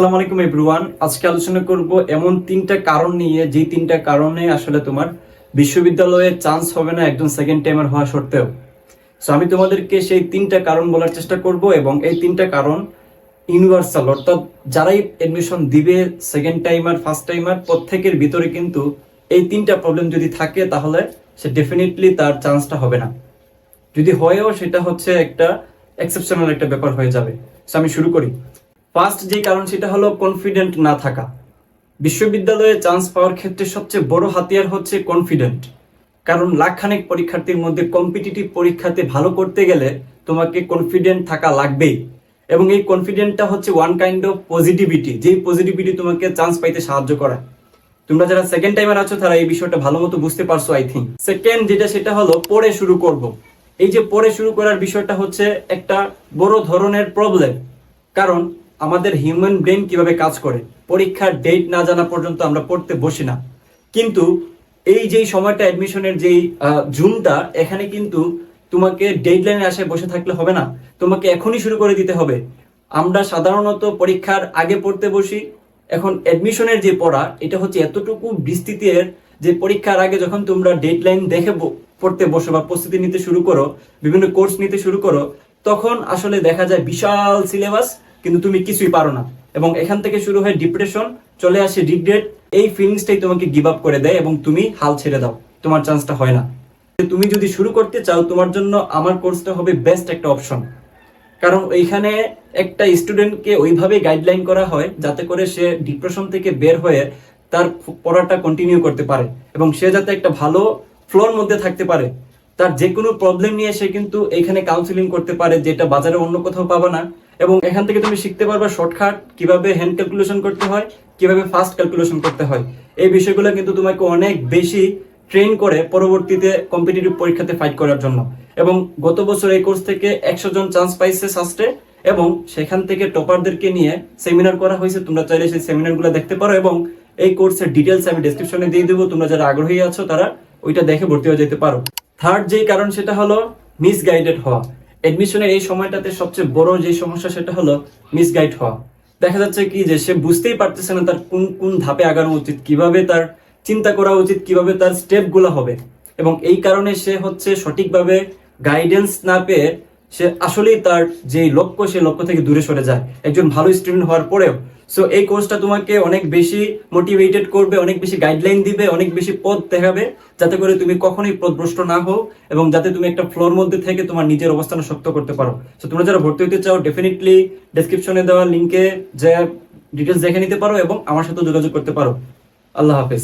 আসসালামু আলাইকুম এভরিওয়ান। আজকে আলোচনা করব এমন তিনটা কারণ নিয়ে। যেই তিনটা কারণে আসলে তোমার বিশ্ববিদ্যালয়ে চান্স হবে না একজন সেকেন্ড টাইমার হওয়া সত্ত্বেও। সো আমি তোমাদেরকে সেই তিনটা কারণ বলার চেষ্টা করব এবং এই তিনটা কারণ ইউনিভার্সাল অর্থাৎ যারাই দিবে সেকেন্ড টাইমার ফার্স্ট টাইমার প্রত্যেকের ভিতরে কিন্তু এই তিনটা প্রবলেম যদি থাকে, তাহলে সে ডেফিনেটলি তার চান্সটা হবে না। যদি হয়েও সেটা হচ্ছে একটা এক্সেপশনাল একটা ব্যাপার হয়ে যাবে। সো আমি শুরু করি। ফার্স্ট যে কারণ সেটা হলো কনফিডেন্ট না থাকা। বিশ্ববিদ্যালয়ে চান্স পাওয়ার ক্ষেত্রে সবচেয়ে বড় হাতিয়ার হচ্ছে কনফিডেন্ট কারণ লাখখানেক পরীক্ষার্থীর মধ্যে কম্পিটিটিভ পরীক্ষাতে ভালো করতে গেলে তোমাকে কনফিডেন্ট থাকা লাগবেই। এবং এই কনফিডেন্টটা হচ্ছে ওয়ান কাইন্ড অফ পজিটিভিটি যেই পজিটিভিটি তোমাকে চান্স পাইতে সাহায্য করে তোমরা যারা সেকেন্ড টাইমার আছো, তারা এই বিষয়টা ভালো মতো বুঝতে পারছ আই থিঙ্ক সেকেন্ড যেটা, সেটা হলো পড়ে শুরু করব। এই যে পড়ে শুরু করার বিষয়টা হচ্ছে একটা বড় ধরনের প্রবলেম কারণ আমাদের হিউম্যান ব্রেন কীভাবে কাজ করে? পরীক্ষার ডেট না জানা পর্যন্ত আমরা পড়তে বসি না। কিন্তু এই যেই সময়টা অ্যাডমিশনের যেই জুমটা এখানে কিন্তু তোমাকে ডেডলাইনে আসায় বসে থাকলে হবে না। তোমাকে এখনই শুরু করে দিতে হবে। আমরা সাধারণত পরীক্ষার আগে পড়তে বসি। এখন অ্যাডমিশনের যে পড়া, এটা হচ্ছে এতটুকু বিস্তৃতের যে পরীক্ষার আগে যখন তোমরা ডেডলাইন দেখে পড়তে বসো বা প্রস্তুতি নিতে শুরু করো, বিভিন্ন কোর্স নিতে শুরু করো, তখন আসলে দেখা যায় বিশাল সিলেবাস কিন্তু তুমি কিছুই পারো না। এবং এখান থেকে শুরু হয় ডিপ্রেশন চলে আসে রিগ্রেট এই ফিলিংসটাই তোমাকে গিভ আপ করে দেয় এবং তুমি হাল ছেড়ে দাও। তোমার চান্সটা হয় না। তুমি যদি শুরু করতে চাও, তোমার জন্য আমার কোর্সটা হবে বেস্ট একটা অপশন কারণ এইখানে একটা স্টুডেন্টকে ওইভাবে গাইডলাইন করা হয়, যাতে করে সে ডিপ্রেশন থেকে বের হয়ে তার পড়াটা কন্টিনিউ করতে পারে। এবং সে যাতে একটা ভালো ফ্লোর মধ্যে থাকতে পারে। তার যে কোনো প্রবলেম নিয়ে সে কিন্তু এখানে কাউন্সিলিং করতে পারে, যেটা বাজারে অন্য কোথাও পাবে না। এবং এখান থেকে তুমি শিখতে পারবে শর্টকাট কীভাবে হ্যান্ড ক্যালকুলেশন করতে হয়, কীভাবে ফাস্ট ক্যালকুলেশন করতে হয়। এই বিষয়গুলো কিন্তু তোমাকে অনেক বেশি ট্রেন করে পরবর্তীতে কম্পিটিটিভ পরীক্ষাতে ফাইট করার জন্য। এবং গত বছর এই কোর্স থেকে একশো জন চান্স পাইছে সাস্টে এবং সেখান থেকে টপারদেরকে নিয়ে সেমিনার করা হয়েছে। তোমরা চাইলে সেই সেমিনারগুলো দেখতে পারো এবং এই কোর্সের ডিটেলস আমি ডেসক্রিপশনে দিয়ে দেবো। তোমরা যারা আগ্রহী আছো, তারা ওইটা দেখে ভর্তি হয়ে যেতে পারো। থার্ড যে কারণ সেটা হলো মিসগাইডেড হওয়া। এডমিশনের এই সময়টাতে সবচেয়ে বড় যে সমস্যা সেটা হলো মিসগাইড হওয়া। দেখা যাচ্ছে কি যে সে বুঝতেই পারতেছে না তার কোন কোন ধাপে আগানো উচিত, কীভাবে তার চিন্তা করা উচিত, কীভাবে তার স্টেপগুলো হবে। এবং এই কারণে সে হচ্ছে সঠিকভাবে গাইডেন্স না পেয়ে সে আসলেই তার যে লক্ষ্য, সেই লক্ষ্য থেকে দূরে সরে যায়। একজন ভালো স্টুডেন্ট হওয়ার পরেও। সো এই কোর্সটা তোমাকে অনেক বেশি মোটিভেটেড করবে, অনেক বেশি গাইডলাইন দিবে, অনেক বেশি পথ দেখাবে, যাতে করে তুমি কখনোই পথভ্রষ্ট না হও এবং যাতে তুমি একটা ফ্লোর মধ্যে থেকে তোমার নিজের অবস্থান শক্ত করতে পারো। সো তোমরা যারা ভর্তি হতে চাও ডেফিনেটলি ডেসক্রিপশনে দেওয়া লিঙ্কে যে ডিটেলস দেখে নিতে পারো এবং আমার সাথে যোগাযোগ করতে পারো। আল্লাহ হাফেজ।